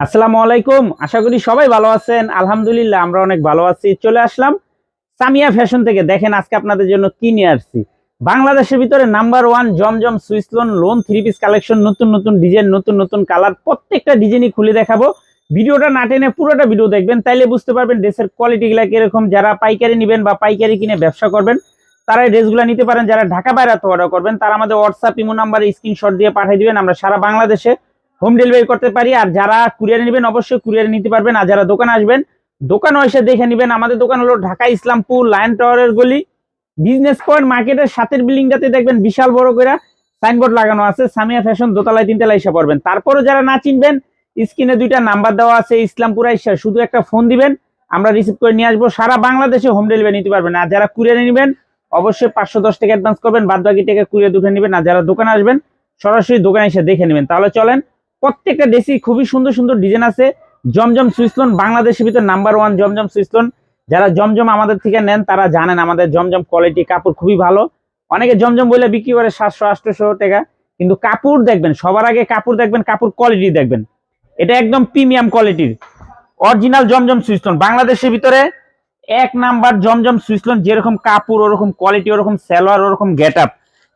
আসসালামু আলাইকুম। আশা করি সবাই ভালো আছেন। আলহামদুলিল্লাহ, আমরা অনেক ভালো আছি। চলে আসলাম সামিয়া ফ্যাশন থেকে। দেখেন, আজকে আপনাদের জন্য কি নিয়ে আসছি? বাংলাদেশের ভিতরে নাম্বার ওয়ান জমজম swiss lawn lawn three piece collection, নতুন নতুন ডিজাইন, নতুন নতুন কালার, প্রত্যেকটা ডিজাইনই খুলে দেখাবো। ভিডিওটা না টেনে পুরোটা ভিডিও দেখবেন, তাইলে বুঝতে পারবেন ড্রেসের কোয়ালিটিগুলো কীরকম। যারা পাইকারি নেবেন বা পাইকারি কিনে ব্যবসা করবেন তারা এই ড্রেসগুলো নিতে পারেন। যারা ঢাকা বাইরে অর্ডার করবেন, তারা আমাদের হোয়াটসঅ্যাপ ইমো নাম্বারে স্ক্রিনশট দিয়ে পাঠিয়ে দিবেন। আমরা সারা বাংলাদেশে হোম ডেলিভারি করতে পারি। আর যারা কুরিয়ারে নেবেন, অবশ্যই কুরিয়ারে নিতে পারবেন। আর যারা দোকানে আসবেন দোকান এসে দেখে নেবেন। আমাদের দোকান হলো ঢাকা ইসলামপুর লায়ন টাওয়ারের গলি। বিজনেস পয়েন্ট মার্কেটের সাথের বিল্ডিংটাতে দেখবেন বিশাল বড় করে সাইনবোর্ড লাগানো আছে। সামিয়া ফ্যাশন দোতলায় তিনতলায় এসে পড়বেন। তারপরে যারা না চিনবেন, স্ক্রিনে দুইটা নাম্বার দেওয়া আছে, ইসলামপুর আইসা। শুধু একটা ফোন দিবেন, আমরা রিসিভ করে নিয়ে আসব। সারা বাংলাদেশে হোম ডেলিভারি নিতে পারবেন। আর যারা কুরিয়ারে নেবেন, অবশ্যই পাঁচশো দশ টাকা অ্যাডভান্স করবেন। বাদ বাকি টাকা কুরিয়ার দুটো নেবেন। আর যারা দোকানে আসবেন, সরাসরি দোকানে এসে দেখে নেবেন। তাহলে চলেন প্রত্যেকটা ড্রেসই খুবই সুন্দর সুন্দর ডিজাইন আছে। জমজম সুইসলন বাংলাদেশের ভিতর নাম্বার ওয়ান জমজম সুইসলন যারা জমজম আমাদের থেকে নেন, তারা জানেন আমাদের জমজম কোয়ালিটি কাপড় খুবই ভালো। অনেকে জমজম বলে বিক্রি করে সাতশো, আটশোশো টাকা। কিন্তু কাপড় দেখবেন, সবার আগে কাপড় দেখবেন, কাপড় কোয়ালিটি দেখবেন। এটা একদম প্রিমিয়াম কোয়ালিটির অরিজিনাল জমজম সুইসলন বাংলাদেশের ভিতরে এক নাম্বার জমজম সুইসলন যেরকম কাপড়, ওরকম কোয়ালিটি ওরকম সালোয়ার, ওরকম গেট আপ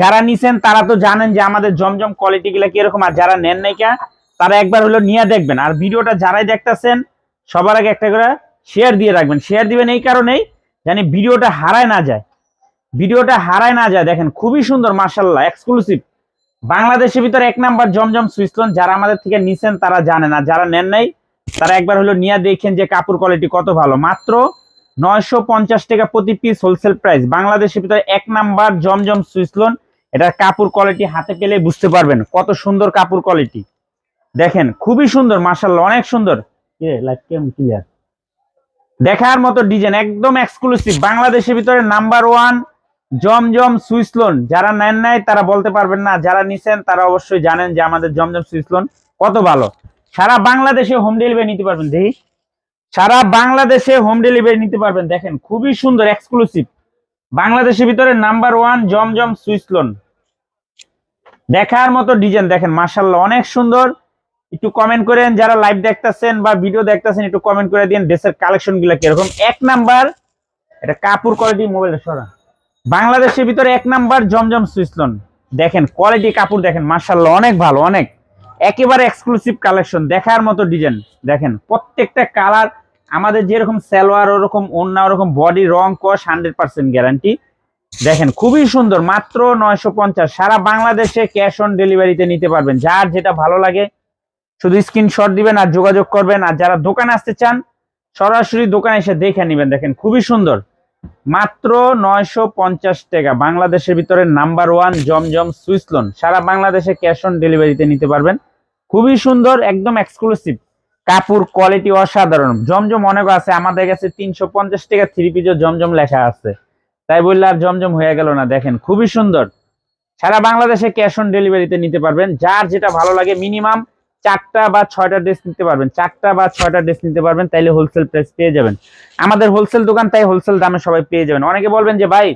যারা নিছেন, তারা তো জানেন যে আমাদের জমজম কোয়ালিটি গুলা কীরকম, আর যারা নেন নাই কা, তারা একবার হলো নিয়ে দেখবেন। আর ভিডিওটা যারাই দেখতেছেন, সবার আগে একটা করে শেয়ার দিয়ে রাখবেন। শেয়ার দিবেন এই কারণেই জানি ভিডিওটা হারায় না যায়। ভিডিওটা হারায় না যায়, দেখেন খুবই সুন্দর মার্শাল্লাহ এক্সক্লুসিভ বাংলাদেশের ভিতরে এক নাম্বার জমজম সুইসলন যারা আমাদের থেকে নিছেন, তারা জানেন, আর যারা নেন নাই, তারা একবার হলো নিয়ে দেখেন যে কাপড় কোয়ালিটি কত ভালো। মাত্র নয়শো পঞ্চাশ টাকা প্রতি পিস হোলসেল প্রাইস বাংলাদেশের ভিতরে এক নাম্বার জমজম সুইসলন এটার কাপড় কোয়ালিটি হাতে পেলে বুঝতে পারবেন কত সুন্দর কাপড় কোয়ালিটি দেখেন, খুবই সুন্দর মার্শাল্লাহ অনেক সুন্দর। দেখার মতো ডিজাইন একদম এক্সক্লুসিভ বাংলাদেশের ভিতরে নাম্বার ওয়ান জমজম সুইসলন যারা নেন নাই, তারা বলতে পারবেন না, যারা নিছেন, তারা অবশ্যই জানেন যে আমাদের জমজম সুইসলন কত ভালো। সারা বাংলাদেশে হোম ডেলিভারি নিতে পারবেন দেখি সারা বাংলাদেশে হোম ডেলিভারি নিতে পারবেন, দেখেন, খুবই সুন্দর এক্সক্লুসিভ বাংলাদেশের ভিতরে নাম্বার ওয়ান জমজম সুইসলন দেখার মতো ডিজাইন দেখেন মার্শাল্লাহ অনেক সুন্দর। একটু কমেন্ট করেন, যারা লাইভ দেখতেছেন বা ভিডিও দেখতেছেন, একটু কমেন্ট করে দিন ড্রেসের কালেকশনগুলা কীরকম। এক নাম্বার এটা কাপড় কোয়ালিটি মোবাইলটা সরা। বাংলাদেশের ভিতরে এক নাম্বার জমজম সুইসলন দেখেন কোয়ালিটি কাপড় দেখেন মার্শাল্লাহ অনেক ভালো, অনেক। একেবারে এক্সক্লুসিভ কালেকশন দেখার মতো ডিজাইন দেখেন, প্রত্যেকটা কালার আমাদের যেরকম সালোয়ার, ওরকম অন্য ওরকম বডি রং কস হান্ড্রেড পার্সেন্ট গ্যারান্টি দেখেন, খুবই সুন্দর, মাত্র নয়শো পঞ্চাশ। সারা বাংলাদেশে ক্যাশ অন ডেলিভারিতে নিতে পারবেন। যার যেটা ভালো লাগে, শুধু স্ক্রিনশট দিবেন আর যোগাযোগ করবেন। আর যারা দোকানে আসতে চান, সরাসরি দোকানে এসে দেখে নেবেন। দেখেন, খুবই সুন্দর। মাত্র নয়শো পঞ্চাশ টাকা। বাংলাদেশের ভিতরে নাম্বার ওয়ান জমজম সুইসলন সারা বাংলাদেশে ক্যাশ অন ডেলিভারিতে নিতে পারবেন। খুবই সুন্দর, একদম এক্সক্লুসিভ কাপড় কোয়ালিটি অসাধারণ। জমজম অনেক আছে। আমাদের কাছে তিনশো পঞ্চাশ টাকা থ্রি পিজও জমজম লেখা আছে। তাই বললে আর জমজম হয়ে গেল না, দেখেন খুবই সুন্দর। সারা বাংলাদেশে ক্যাশ অন ডেলিভারিতে নিতে পারবেন, যার যেটা ভালো লাগে মিনিমাম চারটা বা ছয়টা ড্রেস নিতে পারবেন, চারটা বা ছয়টা ড্রেস নিতে পারবেন, তাইলে হোলসেল প্রাইস পেয়ে যাবেন। আমাদের হোলসেল দোকান, তাই হোলসেল দামে সবাই পেয়ে যাবেন। অনেকে বলবেন যে, ভাই,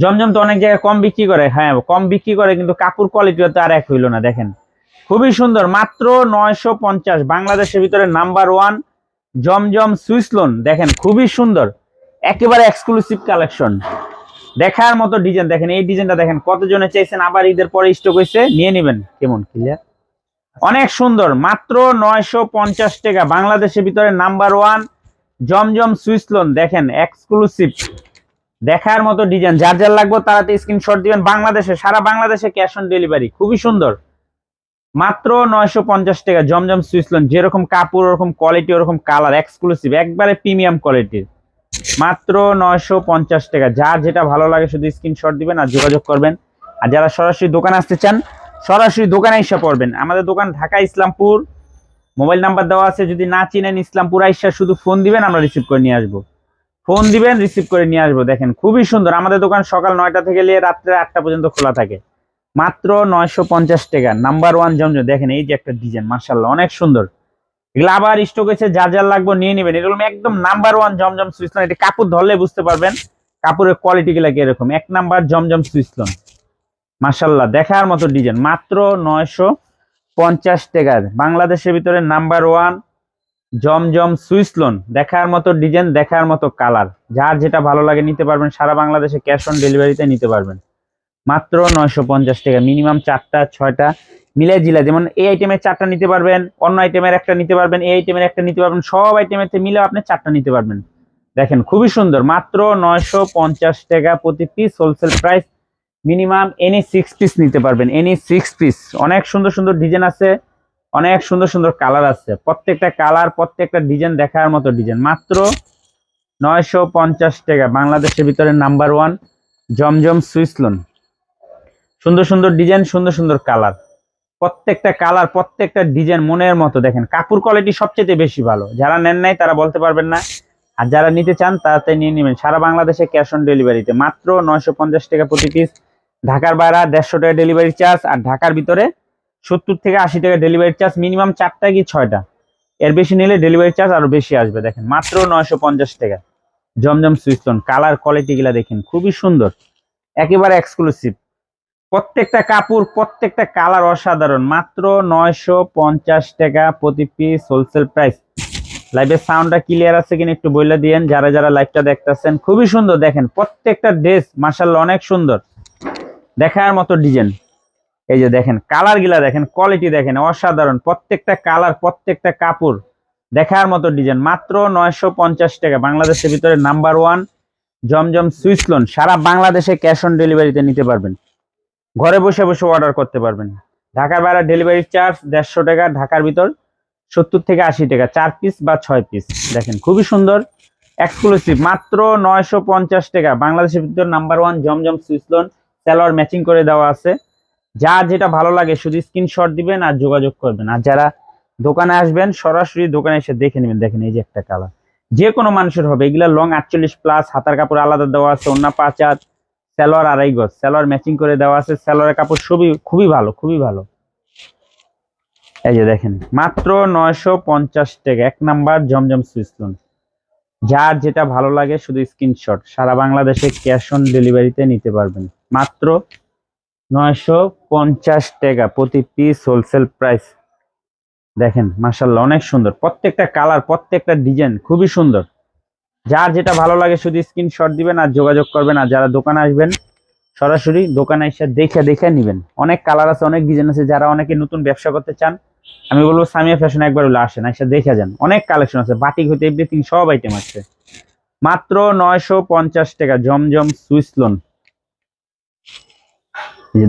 জমজম তো অনেক জায়গায় কম বিক্রি করে। হ্যাঁ কম বিক্রি করে, কিন্তু কাপড় কোয়ালিটিও তো আর এক হইল না, দেখেন। খুবই সুন্দর, মাত্র নয়শো পঞ্চাশ, বাংলাদেশের ভিতরে নাম্বার ওয়ান জমজম সুইসলোন দেখেন খুবই সুন্দর। একেবারে এক্সক্লুসিভ কালেকশন দেখার মতো ডিজাইন দেখেন এই ডিজাইনটা দেখেন কতজনে চাইছেন আবার ঈদের পরে স্টক হয়েছে নিয়ে নেবেন। কেমন? ক্লিয়ার অনেক সুন্দর মাত্র নয়শো পঞ্চাশ টাকা। বাংলাদেশের ভিতরে নাম্বার ওয়ান জমজম সুইসলন দেখেন এক্সক্লুসিভ দেখার মতো ডিজাইন যার যার লাগবে তারাতে স্ক্রিনশট দিবেন। বাংলাদেশে সারা বাংলাদেশে ক্যাশ অন ডেলিভারি খুবই সুন্দর। মাত্র নয়শো পঞ্চাশ টাকা জমজম সুইসলন যেরকম কাপড় ওরকম কোয়ালিটি ওরকম কালার এক্সক্লুসিভ একবারে প্রিমিয়াম কোয়ালিটির মাত্র নয়শো পঞ্চাশ টাকা। যার যেটা ভালো লাগে শুধু স্ক্রিনশট দিবেন আর যোগাযোগ করবেন। আর যারা সরাসরি দোকানে আসতে চান, সরাসরি দোকানে এসে পড়বেন। আমাদের দোকান ঢাকা ইসলামপুর। মোবাইল নাম্বার দেওয়া আছে, যদি না চিনেন ইসলামপুর আইসা শুধু ফোন দিবেন, আমরা রিসিভ করে নিয়ে আসব। ফোন দিবেন রিসিভ করে নিয়ে আসব। দেখেন, খুবই সুন্দর। আমাদের দোকান সকাল নয়টা থেকে নিয়ে রাত্রে আটটা পর্যন্ত খোলা থাকে। মাত্র নয়শো পঞ্চাশ টাকা। Number one Zamzam. দেখেন, এই যে একটা ডিজাইন মার্শাল্লাহ অনেক সুন্দর। এগুলো আবার স্টক হয়েছে যার যার লাগবে নিয়ে নেবেন। এগুলো একদম নাম্বার ওয়ান জমজম সুইসলন এটি কাপড় ধরলে বুঝতে পারবেন কাপড়ের কোয়ালিটি গুলা এরকম। এক নাম্বার জমজম সুইসলন মার্শাল্লাহ দেখার মতো ডিজাইন মাত্র নয়শো পঞ্চাশ টাকার। বাংলাদেশের ভিতরে number one Zamzam Swiss lawn দেখার মতো ডিজাইন দেখার মতো কালার যার যেটা ভালো লাগে নিতে পারবেন। সারা বাংলাদেশে ক্যাশ অন ডেলিভারিতে নিতে পারবেন। মাত্র নয়শো পঞ্চাশ টাকা। মিনিমাম চারটা, ছয়টা মিলে জিলা যেমন এই আইটেমের চারটা নিতে পারবেন, অন্য আইটেমের একটা নিতে পারবেন, এই আইটেমের একটা নিতে পারবেন, সব আইটেমের মিলে আপনি চারটা নিতে পারবেন। দেখেন, খুবই সুন্দর, মাত্র নয়শো পঞ্চাশ টাকা প্রতি piece wholesale price minimum any six piece নিতে পারবেন এনি সিক্স পিস অনেক সুন্দর সুন্দর ডিজাইন আছে, অনেক সুন্দর সুন্দর কালার আছে, প্রত্যেকটা কালার প্রত্যেকটা ডিজাইন দেখার মতো ডিজাইন মাত্র নয়শো পঞ্চাশ টাকা, বাংলাদেশের ভিতরে নাম্বার ওয়ান জমজম সুইসলন সুন্দর সুন্দর ডিজাইন সুন্দর সুন্দর কালার প্রত্যেকটা কালার প্রত্যেকটা ডিজাইন মনের মতো দেখেন। কাপড় কোয়ালিটি সবচেয়ে বেশি ভালো। যারা নেন নাই, তারা বলতে পারবেন না। আর যারা নিতে চান তাড়াতাড়ি নিয়ে নেবেন। সারা বাংলাদেশে ক্যাশ অন ডেলিভারিতে মাত্র নয়শো পঞ্চাশ টাকা প্রতি পিস ঢাকার বাইরে দেড়শো টাকা ডেলিভারি চার্জ আর ঢাকার ভিতরে সত্তর থেকে আশি টাকা ডেলিভারি চার্জ মিনিমাম চারটা কি ছয়টা? এর বেশি নিলে ডেলিভারি চার্জ আরও বেশি আসবে। দেখেন, মাত্র নয়শো পঞ্চাশ টাকা। জমজম সুইস্টন কালার কোয়ালিটি গুলা দেখেন, খুবই সুন্দর। একেবারে এক্সক্লুসিভ প্রত্যেকটা কাপড়, প্রত্যেকটা কালার অসাধারণ। মাত্র নয়শো পঞ্চাশ টাকা প্রতি পিস হোলসেল প্রাইস লাইভের সাউন্ডটা ক্লিয়ার আছে কিনা একটু বলে দিয়েন। যারা যারা লাইভটা দেখতেছেন, খুবই সুন্দর দেখেন। প্রত্যেকটা ড্রেস মার্শাল্লাহ অনেক সুন্দর। দেখার মতো ডিজাইন এই যে দেখেন কালারগুলা দেখেন কোয়ালিটি দেখেন, অসাধারণ। প্রত্যেকটা কালার প্রত্যেকটা কাপড় দেখার মতো ডিজাইন মাত্র নয়শো পঞ্চাশ টাকা। বাংলাদেশের ভিতরে নাম্বার ওয়ান জমজম সুইসলন সারা বাংলাদেশে ক্যাশ অন ডেলিভারিতে নিতে পারবেন। ঘরে বসে বসে অর্ডার করতে পারবেন। ঢাকার বাইরে ডেলিভারি চার্জ দেড়শো টাকা, ঢাকার ভিতর সত্তর থেকে আশি টাকা, চার পিস বা ছয় পিস দেখেন, খুবই সুন্দর এক্সক্লুসিভ মাত্র নয়শো পঞ্চাশ টাকা। বাংলাদেশের ভিতর number one Zamzam Swiss lawn salwar matching করে দেওয়া আছে। যা যেটা ভালো লাগে, শুধু স্ক্রিনশট দিবেন আর যোগাযোগ করবেন। আর যারা দোকানে আসবেন, সরাসরি দোকানে এসে দেখে নেবেন। দেখেন, এই যে একটা কালার যে কোনো মানুষের হবে। এগুলা লং আটচল্লিশ প্লাস হাতার কাপড় আলাদা দেওয়া আছে অন্য পাঁচ স্যালোয়ার আড়াই গজ। স্যালোয়ার ম্যাচিং করে দেওয়া আছে। স্যালোয়ারের কাপড় খুবই খুবই ভালো খুবই ভালো। এই যে দেখেন, মাত্র নয়শো পঞ্চাশ টাকা। এক নাম্বার জমজম সুইসলুন যার যেটা ভালো লাগে শুধু স্ক্রিনশট সারা বাংলাদেশে ক্যাশ অন ডেলিভারিতে নিতে পারবেন। মাত্র নয়শো পঞ্চাশ টাকা প্রতি পিস হোলসেল প্রাইস দেখেন মাসাল্লাহ অনেক সুন্দর। প্রত্যেকটা কালার প্রত্যেকটা ডিজাইন খুবই সুন্দর। যার যেটা ভালো লাগে শুধু স্ক্রিনশট দিবেন আর যোগাযোগ করবেন। আর যারা দোকানে আসবেন, সরাসরি দোকানে এসে দেখে দেখে নিবেন। অনেক কালার আছে, অনেক ডিজাইন আছে। যারা অনেকে নতুন ব্যবসা করতে চান, আমি বলব সামিয়া ফ্যাশন একবার হলে আসেন, এসে দেখে যান। অনেক কালেকশন আছে বাটিক হইতে এভরিথিং সব আইটেম আছে। মাত্র নয়শো পঞ্চাশ টাকা, জমজম সুইস লোন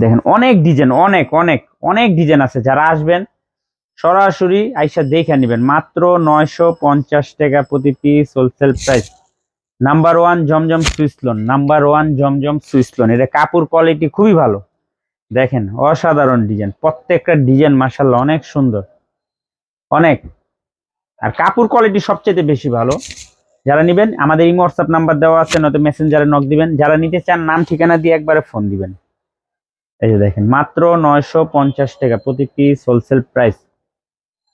দেখেন, অনেক ডিজাইন অনেক অনেক অনেক ডিজাইন আছে। যারা আসবেন সরাসরি আইসা দেখে নেবেন। মাত্র নয়শো পঞ্চাশ টাকা প্রতি piece wholesale price number one Zamzam Swiss lawn number one Zamzam Swiss lawn এটা কাপড় কোয়ালিটি খুবই ভালো। দেখেন, অসাধারণ ডিজাইন প্রত্যেকটা ডিজাইন মাসাল্লাহ অনেক সুন্দর। অনেক। আর কাপড় কোয়ালিটি সবচেয়ে বেশি ভালো। যারা নেবেন, আমাদের ইমো হোয়াটসঅ্যাপ নাম্বার দেওয়া আছে, নয়তো মেসেঞ্জারে নক দিবেন। যারা নিতে চান, নাম, ঠিকানা দিয়ে একবারে ফোন দিবেন। এই যে দেখেন, মাত্র নয়শো পঞ্চাশ টাকা প্রতি piece wholesale price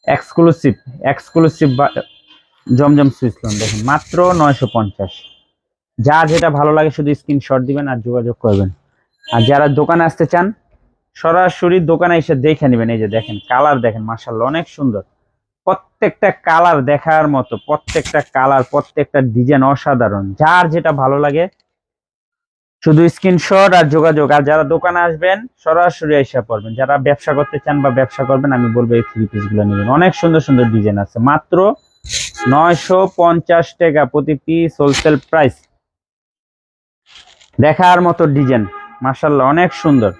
exclusive exclusive Zamzam Swiss lawn দেখেন, মাত্র নয়শো পঞ্চাশ। যা যেটা ভালো লাগে শুধু স্ক্রিনশট দিবেন আর যোগাযোগ করবেন। আর যারা দোকানে আসতে চান, সরাসরি দোকানে এসে দেখে নেবেন, এই যে দেখেন কালার দেখেন মার্শাল্লাহ অনেক সুন্দর। প্রত্যেকটা কালার দেখার মতো, প্রত্যেকটা কালার প্রত্যেকটা ডিজাইন অসাধারণ। যার যেটা ভালো লাগে শুধু স্ক্রিনশট আর যোগাযোগ। আর যারা দোকানে আসবেন, সরাসরি এসে পড়বেন। যারা ব্যবসা করতে চান বা ব্যবসা করবেন, আমি বলব এই থ্রি পিসগুলো নেবেন। অনেক সুন্দর সুন্দর ডিজাইন আছে। মাত্র নয়শো পঞ্চাশ টাকা প্রতি পিস হোলসেল প্রাইস দেখার মতো ডিজাইন মার্শাল্লাহ অনেক সুন্দর।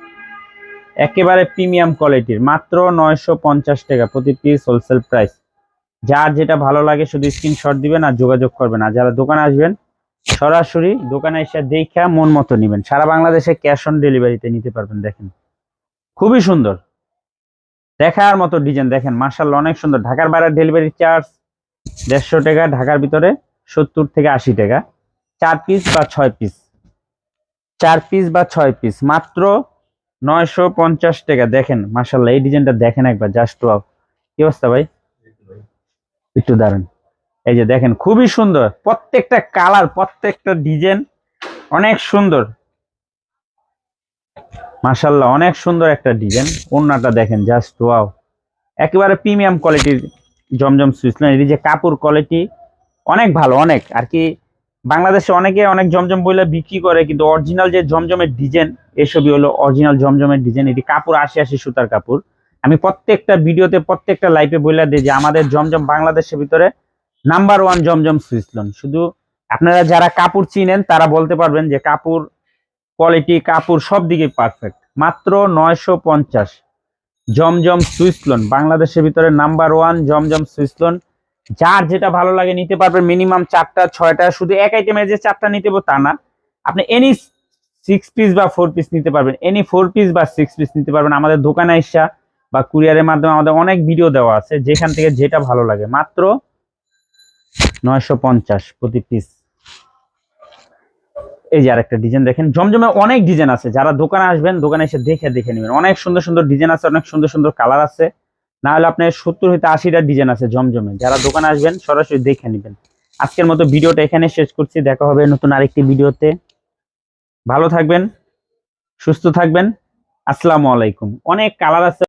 একেবারে প্রিমিয়াম কোয়ালিটির মাত্র নয়শো পঞ্চাশ টাকা প্রতি পিস হোলসেল প্রাইস যার যেটা ভালো লাগে, শুধু স্ক্রিনশট দিবেন আর যোগাযোগ করবেন। আর যারা দোকানে আসবেন সরাসরি দোকানে এসে দেখা মন মতো নিবেন। সারা বাংলাদেশে ক্যাশ অন ডেলিভারিতে নিতে পারবেন, দেখেন। খুবই সুন্দর। দেখার মতো ডিজাইন দেখেন মার্শাল্লাহ অনেক সুন্দর। ঢাকার বাইরে ডেলিভারি চার্জ দেড়শো টাকা, ঢাকার ভিতরে সত্তর থেকে আশি টাকা। চার পিস বা ছয় পিস চার পিস বা ছয় পিস মাত্র নয়শো পঞ্চাশ টাকা। দেখেন মার্শাল্লাহ এই ডিজাইনটা দেখেন একবার জাস্ট কি অবস্থা ভাই? একটু দাঁড়ান। এই যে দেখেন, খুবই সুন্দর। প্রত্যেকটা কালার, প্রত্যেকটা ডিজাইন অনেক সুন্দর। মাশাল্লাহ অনেক সুন্দর একটা ডিজাইন। ওন্নাটা দেখেন জাস্ট ওয়াও একেবারে প্রিমিয়াম কোয়ালিটির জমজম সুইসলেন এটি যে কাপড় কোয়ালিটি অনেক ভালো, অনেক। আর কি বাংলাদেশে অনেকে অনেক জমজম বইলে বিক্রি করে, কিন্তু অরিজিনাল যে জমজমের ডিজাইন, এসবই হলো অরিজিনাল জমজমের ডিজাইন। এটি কাপড়, আশি আশি সুতার কাপড়। আমি প্রত্যেকটা ভিডিওতে, প্রত্যেকটা লাইফে বইলা দিই যে আমাদের জমজম বাংলাদেশের ভিতরে নাম্বার ওয়ান জমজম সুইসলন শুধু আপনারা যারা কাপড় চিনেন, তারা বলতে পারবেন যে কাপড় কোয়ালিটি কাপড় সব দিকে পারফেক্ট মাত্র নয়শো পঞ্চাশ জমজম সুইসলন বাংলাদেশের ভিতরে নাম্বার ওয়ান জমজম সুইসলন যার যেটা ভালো লাগে নিতে পারবেন মিনিমাম চারটা, ছয়টা, শুধু এক আইটেমে যে চারটা নিতে তা না। আপনি এনি সিক্স পিস বা ফোর পিস নিতে পারবেন। এনি ফোর পিস বা সিক্স পিস নিতে পারবেন। আমাদের দোকানে এসা বা কুরিয়ারের মাধ্যমে আমাদের অনেক ভিডিও দেওয়া আছে, যেখান থেকে যেটা ভালো লাগে। মাত্র নয়শো পঞ্চাশ প্রতি পিস এই যে আরেকটা ডিজাইন দেখেন, জমজমে অনেক ডিজাইন আছে। যারা দোকানে আসবেন, দোকানে এসে দেখে দেখে নেবেন। অনেক সুন্দর সুন্দর ডিজাইন আছে, অনেক সুন্দর সুন্দর কালার আছে। না হলে আপনার সত্তর হইতে আশিটা ডিজাইন আছে জমজমে। যারা দোকানে আসবেন, সরাসরি দেখে নেবেন। আজকের মতো ভিডিওটা এখানে শেষ করছি। দেখা হবে নতুন আরেকটি ভিডিওতে। ভালো থাকবেন, সুস্থ থাকবেন। আসসালামু আলাইকুম। অনেক কালার আছে।